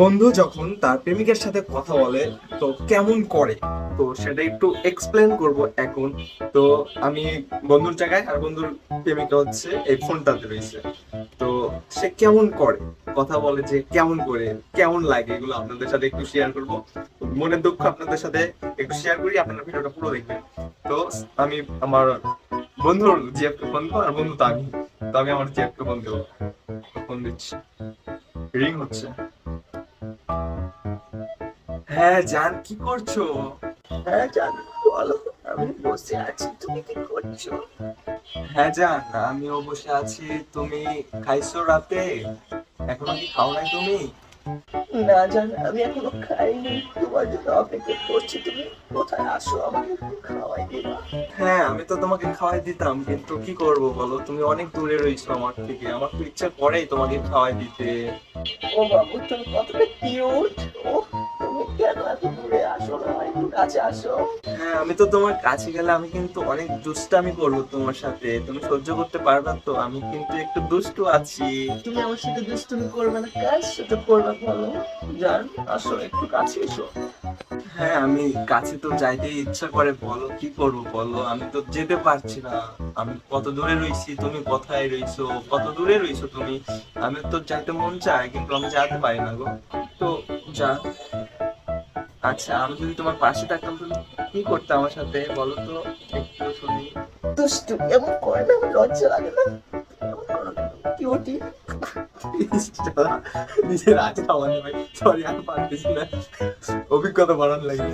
বন্ধু যখন তার প্রেমিকের সাথে কথা বলে, তো কেমন করে? তো সেটা একটু এক্সপ্লেন করব এখন। তো আমি বন্ধুর জায়গায় আর বন্ধুর প্রেমিকা হচ্ছে এই ফোনটাতে রয়েছে। তো সে কেমন করে? কথা বলে যে কেমন করে, কেমন লাগে এগুলো আপনাদের সাথে একটু শেয়ার করব। মনের দুঃখ আপনাদের সাথে একটু শেয়ার করি, আপনারা ভিডিওটা পুরো দেখবেন। তো আমি আমার বন্ধুর জিএফকে ফোন আর বন্ধু তো আমি। তো আমি আমার জিএফকে ফোন দেবো। ফোন দিচ্ছি। রিং হচ্ছে। হ্যাঁ জান কি করছ? হ্যাঁ জান বলো আমি বসে আছি তুমি কি করছ? হ্যাঁ জান আমিও বসে আছি। তুমি খাইছো রাতে? এখনও কি খাও নাই তুমি? না জান আমি এখনও খাইনি। তোমার জন্য অপেক্ষা করছি তুমি কোথায় আসো আমাকে খাওয়াই দিবা। হ্যাঁ আমি তো তোমাকে খাওয়াই দিতাম কিন্তু কি করব বলো? তুমি অনেক দূরে রয়েছো আমার থেকে। আমার তো ইচ্ছা করেই তোমাকে খাওয়াই দিতে। ও বাবু তুমি কতটা কিউট ও কেন এত দূরে আসো না? একটু কাছে আসো। হ্যাঁ আমি তো তোমার কাছে গেলে আমি কিন্তু অনেক দুষ্টামি করব তোমার সাথে। তুমি সহ্য করতে পারবে তো আমি কিন্তু একটু দুষ্টু আছি। তুমি আমার সাথে দুষ্টুমি করবে না কাজ সেটা করবে ভালো জান আসো একটু কাছে এসো। হ্যাঁ আমি কাছে তো যাইতে ইচ্ছা করে বলো কি করব বলো? আমি তো যেতে পারছি না। আমি কত দূরে রইছি তুমি কোথায় রইছো? কত দূরে রইছো তুমি? আমি তো যাইতে মন চায় কিন্তু আমি যেতে পারি না গো। তো যা আচ্ছা আমি যদি তোমার পাশে থাকতাম তুমি কি করতে আমার সাথে? বলো তো একটু শুনি। দুষ্টু এমন করে না আমার লজ্জা লাগে না। নিজের সরি পারতেছি অভিজ্ঞতা বাড়ান লাগে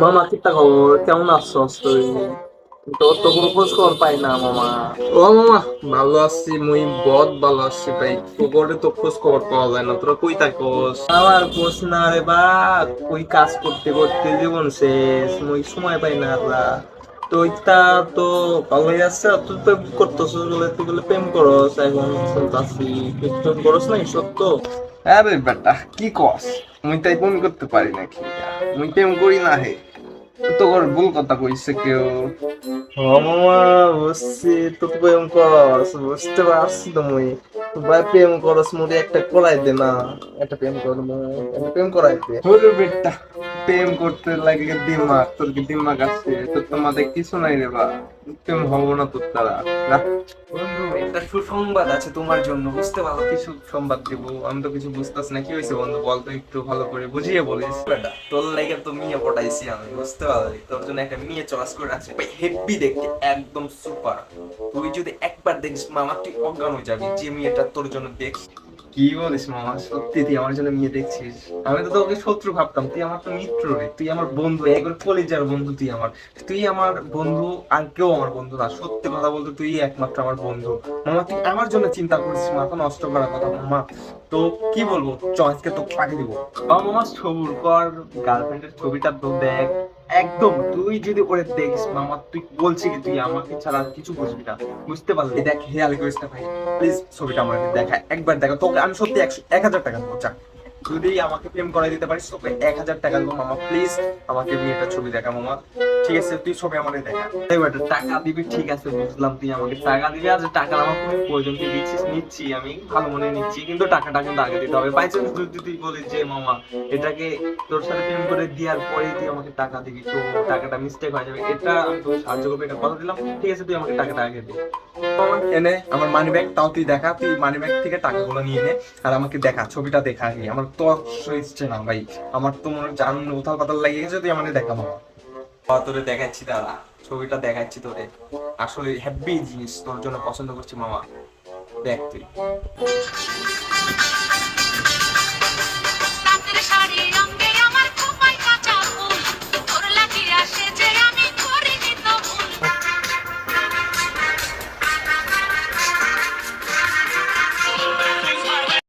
মামা খবর? কেমন আছো? তুই তোর তো কোনো খোঁজ খবর পাই না মামা। ও মামা ভালো আছি মুই বহুত ভালো আছি ভাই। তোর তো খোঁজ খবর পাওয়া যায় না তোরা কই থাকোস? আমার খোঁজ না রে বা ওই কাজ করতে করতে জীবন শেষ মুই সময় পাই না রা তো ইতা তো ভালোই আছে তুই প্রেম করতেছ বলে তুই বলে প্রেম করস এখন তুই প্রেম করস নাই সত্য? আরে বেটা কি কস? মুই তাই ফোন করতে পারি নাকি? মুই প্রেম করি না হে। তোর ভুল কথা কইছে কেউ। মামা বুঝছি তো প্রেম করস বুঝতে পারছি তো মুই। ভাই প্রেম করস মুড়ি একটা করাই দে না। একটা প্রেম কর একটা প্রেম করাই দে। বেটা। প্রেম করতে লাগলে দিমাগ তোর কি দিমাগ আছে? তোর তোমাদের কিছু নাই রে বা প্রেম হব না তোর তারা বন্ধু একটা সুসংবাদ আছে তোমার জন্য বুঝতে পারো কিছু সংবাদ দেব? আমি তো কিছু বুঝতেছি না। কি হয়েছে বন্ধু? বল তো একটু ভালো করে বুঝিয়ে বলিস। বেটা তোর লাগে তো মেয়ে পটাইছি আমি বুঝতে পারলি? তোর জন্য একটা মেয়ে চয়েস করে রাখছি। ভাই হেভি দেখতে একদম সুপার। তুই যদি একবার দেখিস মামা তুই অজ্ঞান হয়ে যাবি যে মেয়েটা তোর জন্য দেখ কি বলিস মামা, সত্যি তুই আমার জন্য মেয়ে দেখছিস। আমি তো তোকে শত্রু ভাবতাম, তুই আমার তো মিত্র রে, তুই আমার বন্ধু, একবার কলেজের বন্ধু তুই আমার। তুই আমার বন্ধু আর কেউ আমার বন্ধু না, সত্যি কথা বলতে তুই একমাত্র আমার বন্ধু। মামা, তুই আমার জন্য চিন্তা করছিস মাথা নষ্ট করার কথা, মামা। তো কি বলব, চ, আজকে তো পাঠিয়ে দিব। মামা, সবুর কর গার্লফ্রেন্ডের ছবিটা তো দেখ। একদম, তুই যদি ওরে দেখিস, মামা, তুই বলছি কি, তুই আমাকে ছাড়া কিছু বুঝবি না, বুঝতে পারলি? দেখ হেয়াল করিস না ভাই প্লিজ ছবিটা আমাকে দেখা, একবার দেখা, তোকে আমি সত্যি এক হাজার টাকা দেবো যদি আমাকে প্রেম করাই দিতে পারিস তোকে এক হাজার টাকা দেবো মামা। প্লিজ আমাকে মেয়েটা ছবি দেখা মামা। ঠিক আছে তুই ছবি আমাকে দেখা। এবার টাকা দিবি ঠিক আছে বুঝলাম তুই আমাকে। টাকা দিবি আর টাকা আমার খুবই প্রয়োজন তুই দিচ্ছিস নিচ্ছি আমি। ভালো মনে নিচ্ছি কিন্তু টাকাটা কিন্তু আগে দিতে হবে। বাই চান্স যদি তুই বলিস যে মামা এটাকে তোর সাথে প্রেম করে দেওয়ার পরেই তুই আমাকে টাকা দিবি তো টাকাটা মিস্টেক হয়ে যাবে। এটা আমি তোকে সাহায্য করব এটা কথা দিলাম। ঠিক আছে তুই আমাকে টাকাটা আগে দে। মামা, এনে আমার মানি ব্যাগ তাও তুই দেখা। তুই মানি ব্যাগ থেকে টাকাগুলো নিয়ে নে আর আমাকে দেখা ছবিটা দেখা আমার তো ইচ্ছে না ভাই। আমার তো মনে জান উথাল পাতাল লাগিয়ে গেছে, তুই আমাকে দেখাবো তোরে দেখাচ্ছি দাদা ছবিটা দেখাচ্ছি তোরে। আসলে হ্যাপি জিনিস তোর জন্য পছন্দ করছি, মামা। দেখ তুই। শাড়ি